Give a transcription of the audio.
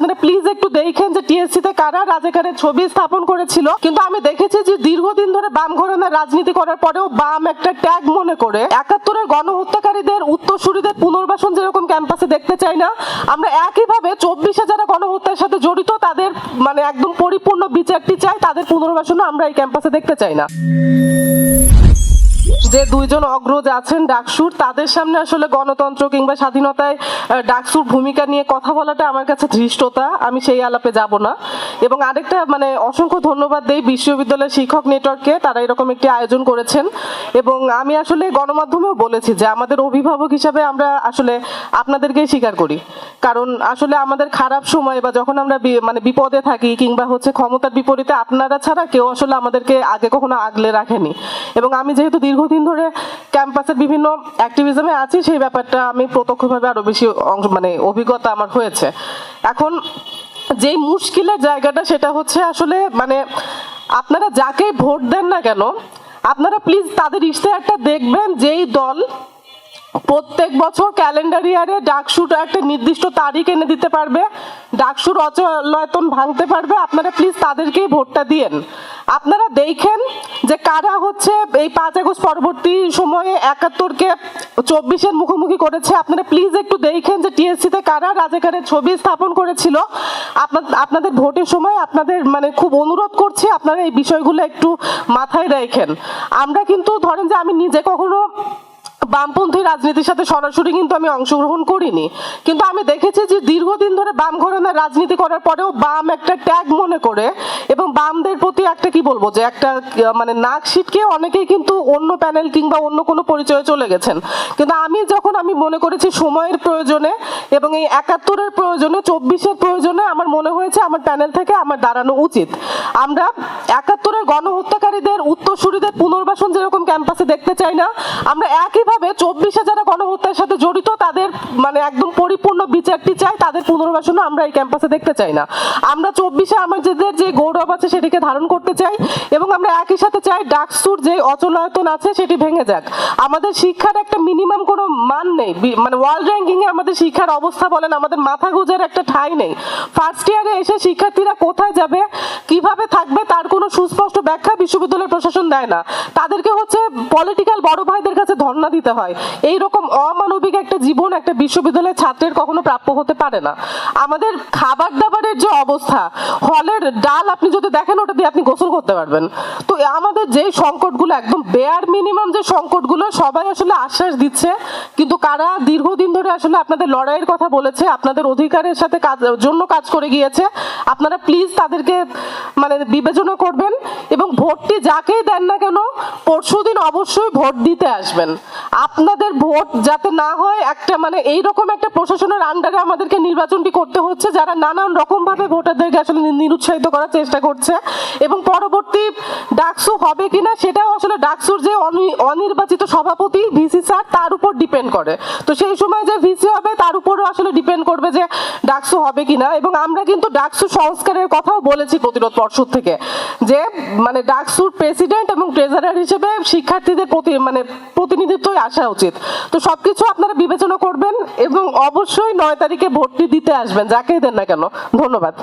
আপনারা প্লিজ একটু দেখেন যে টিএসসি তে কারা রাজাকারের ছবি স্থাপন করেছিল। কিন্তু আমি দেখেছি যে দীর্ঘদিন ধরে বাম ঘরানার রাজনীতি করার পরেও বাম একটা ট্যাগ মনে করে। একাত্তরের গণহত্যাকারীদের উত্তরসূরিদের পুনর্বাসন যেরকম ক্যাম্পাসে দেখতে চাই না, আমরা একইভাবে চব্বিশে যারা গণহত্যার সাথে জড়িত, তাদের মানে একদম পরিপূর্ণ বিচারটি চাই, তাদের পুনর্বাসনও আমরা এই ক্যাম্পাসে দেখতে চাই না। যে দুইজন অগ্রজ আছেন ডাকসুর, তাদের সামনে আসলে গণতন্ত্র কিংবা স্বাধীনতায় ডাকসুর ভূমিকা নিয়ে কথা বলাটা আমার কাছে ধৃষ্টতা। আমি সেই আলাপে যাব না। এবং আরেকটা মানে অসংখ্য ধন্যবাদ দেই বিশ্ববিদ্যালয় শিক্ষক নেটওয়ার্ককে। তারা এরকম একটি আয়োজন করেছেন। এবং আমি আসলে গণমাধ্যমেও বলেছি যে আমাদের অভিভাবক হিসাবে আমরা আসলে আপনাদেরকেই স্বীকার করি। কারণ আসলে আমাদের খারাপ সময় বা যখন আমরা মানে বিপদে থাকি কিংবা হচ্ছে ক্ষমতার বিপরীতে আপনারা ছাড়া কেউ আসলে আমাদেরকে আগে কখনো আগলে রাখেনি। এবং আমি যেহেতু দীর্ঘদিন ধরে ক্যাম্পাসের বিভিন্ন অ্যাক্টিভিজমে আছি, সেই ব্যাপারটা আমি প্রত্যক্ষভাবে আরও বেশি মানে অভিজ্ঞতা আমার হয়েছে। এখন যেই মুশকিলের জায়গাটা সেটা হচ্ছে আসলে মানে আপনারা যাকে ভোট দেন না কেন, আপনারা প্লিজ তাদের ইশতেহারটা দেখবেন যেই দল প্রত্যেক বছর ক্যালেন্ডার ইয়ারে ডাকসুটা একটা নির্দিষ্ট তারিখ এনে দিতে পারবে। ডাকসুর অচলায়তন ভাঙতে পারবে। আপনারা প্লিজ তাদেরকেই ভোটটা দিয়েন। আপনারা দেখেন যে কারা হচ্ছে এই পাঁচ আগস্ট পরবর্তী সময়ে একাত্তরকে চব্বিশের মুখোমুখি করেছে। আপনারা প্লিজ একটু দেখেন যে টিএসসি তে কারা রাজাকারের ছবি স্থাপন করেছিল। আপনা- আপনাদের ভোটের সময় আপনাদের মানে খুব অনুরোধ করছি, আপনারা এই বিষয়গুলো একটু মাথায় রাখেন। আমরা কিন্তু ধরেন যে আমি নিজে কখনো বামপন্থী রাজনীতির সাথে সরাসরি কিন্তু আমি অংশগ্রহণ করিনি। কিন্তু আমি দেখেছি যে দীর্ঘদিন ধরে বাম ঘরানার রাজনীতি করার পরেও বাম একটা ট্যাগ মনে করে এবং বামদের প্রতি একটা, কি বলব, যে একটা মানে নাক সিটকে অনেকেই কিন্তু অন্য প্যানেল কিংবা অন্য কোনো পরিচয়ে চলে গেছেন। কিন্তু আমি যখন আমি মনে করেছি সময়ের প্রয়োজনে এবং এই একাত্তরের প্রয়োজনে, চব্বিশের প্রয়োজনে আমার মনে হয়েছে আমার প্যানেল থেকে আমার দাঁড়ানো উচিত। আমরা একাত্তরের গণহত্যাকারীদের উত্তরসূরিদের পুনর্বাসন যেরকম ক্যাম্পাসে দেখতে চাই না, আমরা একইভাবে চব্বিশে যারা গণহত্যার সাথে জড়িত, তাদের মানে একদম পরিপূর্ণ বিচারটি চাই, তাদের পুনর্বাসনও আমরা এই ক্যাম্পাসে দেখতে চাই না। আমরা চব্বিশে আমাদের যে গৌরব আছে সেটিকে ধারণ করতে চাই এবং আমরা একই সাথে চাই ডাকসুর যে অচলায়তন আছে সেটি ভেঙে যাক। আমাদের শিক্ষার একটা মিনিমাম কোনো মান নেই। মানে ওয়ার্ল্ড র্যাঙ্কিং এ আমাদের শিক্ষার অবস্থা বলেন, আমাদের মাথা গোজার একটা ঠাঁই নেই। ফার্স্ট ইয়ারে এসে শিক্ষার্থীরা কোথায় যাবে, কীভাবে থাকবে তার কোনো সুস্পষ্ট ব্যাখ্যা বিশ্ববিদ্যালয় প্রশাসন দেয় না। তাদেরকে হচ্ছে পলিটিক্যাল বড় ভাইদের কাছে ধর্ণা দিতে হয়। এই রকম অমানবিক একটা জীবন একটা বিশ্ববিদ্যালয়ের ছাত্রের কখনো প্রাপ্য হতে পারে না। আমাদের খাবার দাবারের যে অবস্থা, হলের ডাল আপনি যদি দেখেন, ওটা দিয়ে আপনি গোসল করতে পারবেন। তো আমাদের যে সংকটগুলো, একদম বেয়ার মিনিমাম যে সংকটগুলো, সবাই আসলে আশ্বাস দিচ্ছে। কিন্তু কারা দীর্ঘদিন ধরে আসলে আপনাদের লড়াইয়ের কথা বলেছে, আপনাদের অধিকারের সাথে কাজ, জন্য কাজ করে গিয়েছে, আপনারা প্লিজ তাদেরকে মানে বিবেচনা করবেন এবং ভোটটি যাকেই দেন না কেন, পরশুদিন অবশ্যই ভোট দিতে আসবেন। আপনাদের ভোট যাতে না হয়, একটা মানে এই রকম একটা প্রশাসনের আন্ডারে আমাদেরকে নির্বাচনটি করতে হচ্ছে, যারা নানান রকম ভাবে ভোটারদেরকে আসলে নিরুৎসাহিত করার চেষ্টা করছে। এবং পরবর্তী ডাকসু হবে কিনা, সেটাও আসলে ডাকসুর যে অনির্বাচিত সভাপতি ভিসি স্যার, তার উপর ডিপেন্ড করে। তো সেই সময় যে ভিসি হবে, তার উপরও আসলে ডিপেন্ড করবে যে ডাকসু হবে কিনা। এবং আমরা কিন্তু ডাকসু সংস্কারের কথাও বলেছি প্রতিরোধ পর্ষদ থেকে, যে মানে ডাকসুর প্রেসিডেন্ট এবং ট্রেজারার হিসেবে শিক্ষার্থীদের প্রতি মানে প্রতিনিধিত্বই আসা উচিত। তো সবকিছু আপনারা বিবেচনা করবেন এবং অবশ্যই নয় তারিখে ভর্তি দিতে আসবেন, যাকেই দেন না কেন। ধন্যবাদ।